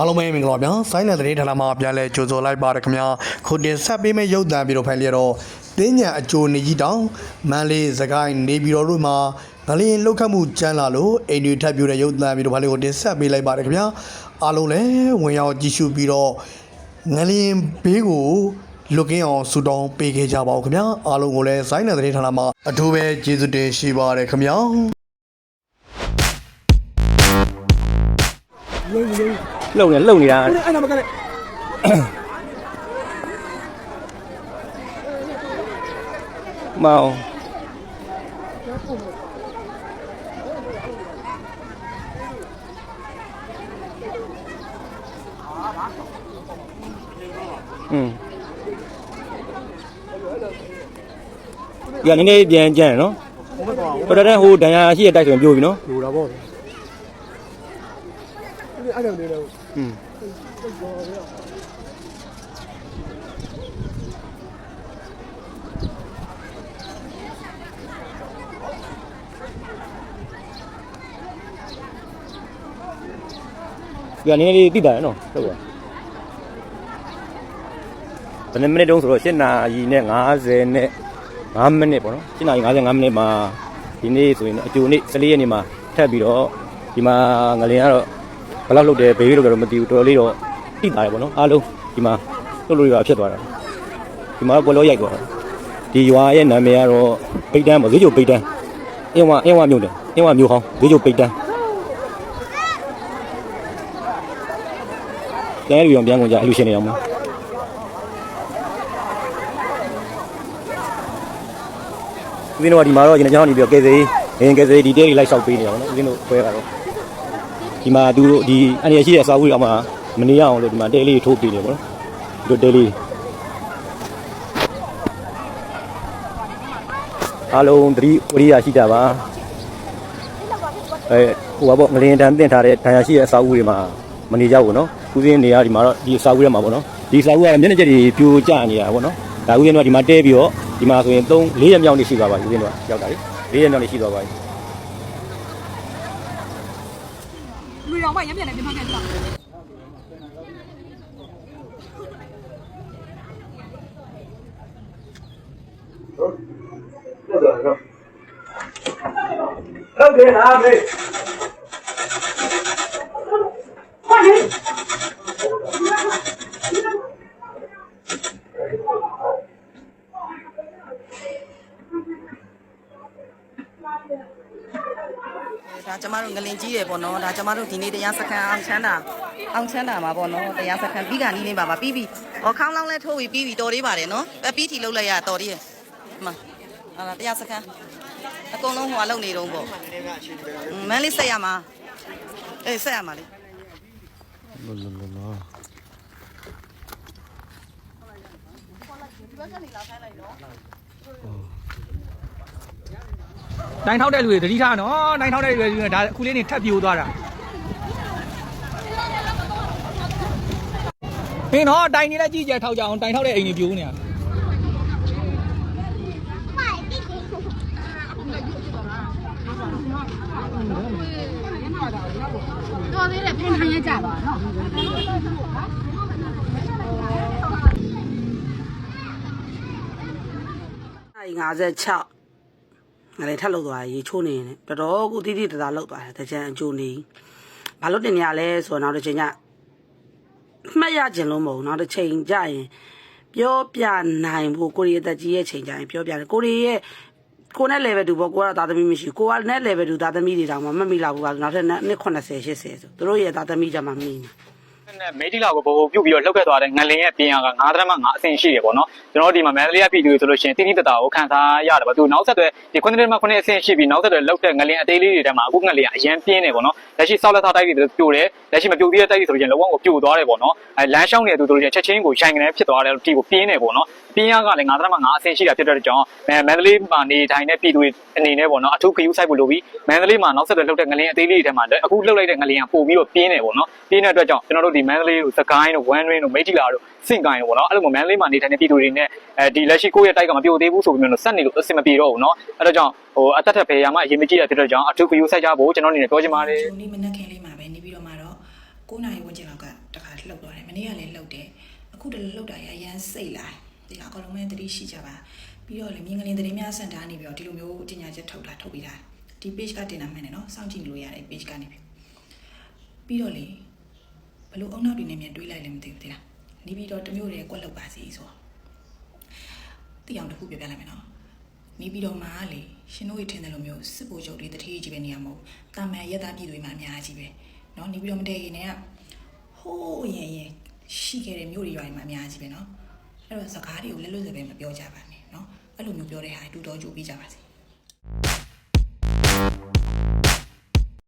အားလုံးပဲမင်္ဂလာပါဗျာဆိုင်းနယ်သတင်းဌာနမှာပြန်လဲကြိုဆိုလိုက်ပါရခင်ဗျာခုတင်ဆက်ပေးမယ့်ရုပ်သံပြီးတော့ဖိုင်လျတော့တင်းညံအကျိုးနေကြီးတောင်မန်လေးစကိုင်းနေပြည်တော်တို့မှာငလျင်လောက်ခတ်မှုကျန်းလာလို့အိမ်တွေထပ်ပြိုတဲ့ရုပ်သံပြီးတော့ဖိုင်လေးကိုတင်ဆက်ပေးလိုက်ပါရခင်ဗျာအားလုံးလည်းဝင်ရောက်ကြည့်ရှုပြီးတော့ငလျင်ဘေးကိုလွတ်ကင်းအောင်ဆူတောင်းပေးခဲ့ကြပါဦးခင်ဗျာအားလုံးကိုလည်းဆိုင်းနယ်သတင်းဌာနမှာအထူးပဲကျေးဇူးတင်ရှိပါတယ်ခင်ဗျာ လုံနေလုံနေတာအဲ့ဒါမကလည်းမောင်อืมဒီကနည်းနည်းပြန်ကြမ်းနော်ဘုမကွာဟိုတည်းဟိုဒဏ်ရာရှိတဲ့တိုက်ဆိုရင်ပြိုပြီနော်လိုတာပေါ့ အဲ့ဒါနေတော့อืมဒီကနည်းနည်းလေးတိတာရနော်ဟုတ်ကဲ့ဘယ်နှစ်မိနစ်တုန်းဆိုတော့7နာရီနဲ့50နဲ့5မိနစ်ပေါ့နော်7နာရီ55မိနစ်မှာဒီနေ့ဆိုရင်အကျိုးနေ့14ရက်နေ့မှာထပ်ပြီးတော့ဒီမှာငလင်ကတော့ ဘယ်လောက်လှုပ်တယ်ဘေးလို့တော့မသိဘူးတော်တော်လေးတော့တိတာရပေါ့နော်အားလုံးဒီမှာလှုပ်လို့ရဖြစ်သွားတာဒီမှာပေါ်လို့ရိုက်သွားတာဒီရွာရဲ့နာမည်ကတော့ပိတ်တန်းပေါ့ဈေးကျုပ်ပိတ်တန်းအင်းဝအင်းဝမြို့တယ်အင်းဝမြို့ဟောင်းဈေးကျုပ်ပိတ်တန်းပြန်လူရောပြန်ကုန်ကြအလူရှင်တွေအောင်မဦးဇင်းတို့ကဒီမှာတော့ကျွန်တော်နေပြီးတော့ကဲစေးရင်ကဲစေးဒီတဲတွေလိုက်လျှောက်ပေးနေတာပေါ့နော်ဦးဇင်းတို့ခွဲတာတော့ ဒီမှာသူတို့ဒီအနေရရှိတဲ့အစာအုပ်တွေအောက်မှာမနေရအောင်လို့ဒီမှာတဲလေးထိုးပေးနေပေါ့နော်ဒီလိုတဲလေးအားလုံးသတိဝရိယရှိကြပါအဲဟိုပါပေါ့ငလင်းတန်းတင်ထားတဲ့ဒဏ်ရာရှိတဲ့အစာအုပ်တွေမှာမနေကြဘူးနော်ဦးဇင်းနေရဒီမှာတော့ဒီအစာအုပ်ထဲမှာပေါ့နော်ဒီအစာအုပ်ကမျက်နှာချက်တွေပြိုကျနေတာပေါ့နော်ဒါဦးဇင်းတို့ကဒီမှာတဲပြီးတော့ဒီမှာဆိုရင်3 4ရက်မြောက်နေရှိသွားပါပြီဦးဇင်းတို့ကရောက်တာလေ4ရက်မြောက်နေရှိသွားပါပြီ လူရောင်မရမ်းပြန်နေပြန်ပြန်ပြန်ဟုတ်တယ်လားမေ ဒါကျမတို့ငလင်ကြီးတယ်ပေါ့နော်ဒါကျမတို့ဒီနေ့တရားစခန်းအောင်ချမ်းတာအောင်ချမ်းတာမှာပေါ့နော်တရားစခန်းပြီးကနီးလေးပါပါပြီးပြီဟောခေါင်းလောင်းလဲထိုးပြီးပြီးပြီတော်လေးပါတယ်နော်အပြီးထီလောက်လိုက်ရတော်လေးရဒီမှာဟာလားတရားစခန်းအကုန်လုံးဟိုကလုံနေတော့ပေါ့မန်းလေးဆက်ရမှာအေးဆက်ရမှာလေ တိုင်းထောက်တဲ့လူတွေတတိထားနော်တိုင်းထောက်တဲ့လူတွေဒါအခုလေးနေထပ်ပြိုသွားတာဟင်းနော်တိုင်နေလက်ကြည့်ကြထောက်ကြအောင်တိုင်ထောက်တဲ့အိမ်တွေပြိုနေတာတော်သေးတယ်ဖင်ထိုင်ရကြပါတော့56 ငါလည်းထပ်လောက်သွားရေချိုးနေတယ်တော်တော်ကိုတိတိတသာလောက်သွားတယ်တကြံအကျိုးနေဘာလို့တင်နေရလဲဆိုတော့နောက်တစ်ချိန်ကျမှတ်ရခြင်းလို့မဟုတ်ဘူးနောက်တစ်ချိန်ကျရင်ပြောပြနိုင်ဖို့ကိုရီးယားတက်ကြီးရဲ့ချိန်ကျရင်ပြောပြတယ်ကိုရီးယားကိုနဲ့ level 2ပေါ့ကိုကသားသမီးမရှိကိုကနဲ့ level 2သားသမီးတွေတောင်မှမမိလောက်ဘူးကနောက်ထပ်နှစ်80 80ဆိုသူတို့ရဲ့သားသမီးကြမှာမိနေ နဲ့မေဒီလာကိုဘိုဘိုပြုတ်ပြီးတော့လှုပ်ခတ်သွားတဲ့ငလင်ရဲ့ပြင်အားက9ဒရမ9အဆင့်ရှိတယ်ပေါ့နော်ကျွန်တော်တို့ဒီမှာမန္တလေးကပြည်သူတွေဆိုလို့ရှိရင်တိတိတတာကိုခံစားရတယ်ပေါ့သူနောက်ဆက်တွဲဒီ9ဒရမ9အဆင့်ရှိပြီးနောက်ဆက်တွဲလှုပ်တဲ့ငလင်အသေးလေးတွေထဲမှာအခုငလင်ကအရန်ပြင်းနေပေါ့နော်လက်ရှိဆောက်လက်ထားတိုက်တွေပြိုတယ်လက်ရှိမပြိုသေးတဲ့တိုက်တွေဆိုလို့ရှိရင်လုံးဝကိုပြိုသွားတယ်ပေါ့နော်အဲလမ်းရှောင်းနေတဲ့သူတို့တွေချက်ချင်းကိုရိုင်ကနေဖြစ်သွားတယ်ဒီကိုပြင်းနေပေါ့နော်ပြင်းအားကလည်း9ဒရမ9အဆင့်ရှိတာဖြစ်တဲ့ကြောင့်မန္တလေးမှာနေထိုင်တဲ့ပြည်သူတွေအနေနဲ့ပေါ့နော်အထူးခရူးဆိုင်ဖို့လိုပြီးမန္တလေးမှာနောက်ဆက်တွဲလှုပ်တဲ့ငလင်အသေးလေးတွေထဲမှာအခုလှုပ်လိုက်တဲ့ငလင်ကပို့ပြီးတော့ပြင်းနေပေါ့နော်ပြင်းတဲ့အတွက်ကြောင့်ကျွန်တော်တို့ဒီမန္တလေးတို့စကိုင်းတို့ဝမ်းရင်းတို့မိထီလာတို့စင်ကိုင်းတို့ပေါ့နော်အဲ့လိုမျိုးမန္တလေးမှာနေထိုင်တဲ့ပြည်သူတွေနဲ့အဲဒီလက်ရှိကိုယ့်ရဲ့တိုက်ကမပြိုသေးဘူးဆိုပြီးမျိုးဆက်နေလို့အဆင်မပြေတော့ဘူးနော်အဲ့တော့ကြောင့်ဟိုအသက်ထက်ဖေးရမှာအရင်မကြည့်ရတဲ့အတွက်ကြောင့်အထူးကယူဆက်ကြဖို့ကျွန်တော်အနေနဲ့ပြောချင်ပါတယ်ဒီမနက်ခင်းလေးမှာပဲနေပြီးတော့မှတော့9နာရီဝန်းကျင်လောက်ကတခါလှုပ်သွားတယ်မနေ့ကလည်းလှုပ်တယ်အခုတည်းလှုပ်တာရရန်စိတ်လာဒီကအကုန်လုံးပဲတတိရှိကြပါပြီးတော့လေမြင်းကလေးသတင်းများစင်တာနေပြီးတော့ဒီလိုမျိုးတင်ညာချက်ထုတ်တာထုတ်ပေးတာဒီ page ကတင်တာမှန်တယ်နော်စောင့်ကြည့်လို့ရတယ် page ကနေပြီးပြီးတော့လေ လို့အုံနောက်တွေနဲ့မြန်တွေးလိုက်လည်းမသိဘူးတိလားနေပြီးတော့တမျိုးတည်းကွက်လောက်ပါစီဆိုတော့တိအောင်တစ်ခုပြောပြလိုက်မယ်နော် နေပြီးတော့မှလေရှင်တို့ရထင်တယ်လို့မျိုးစစ်ဘိုလ်ချုပ်တွေတတိကြီးပဲနေရမဟုတ်တာမန်ရက်သားပြည်တွေမှာအများကြီးပဲเนาะနေပြီးတော့မတည့်ရင်လည်းဟိုးရင်ရင်ရှိခဲ့တဲ့မျိုးတွေရွာတွေမှာအများကြီးပဲเนาะအဲ့တော့စကားတွေကိုလက်လွတ်စပယ်မပြောကြပါနဲ့เนาะအဲ့လိုမျိုးပြောတဲ့ဟာတူတော်ကြိုးပေးကြပါစေ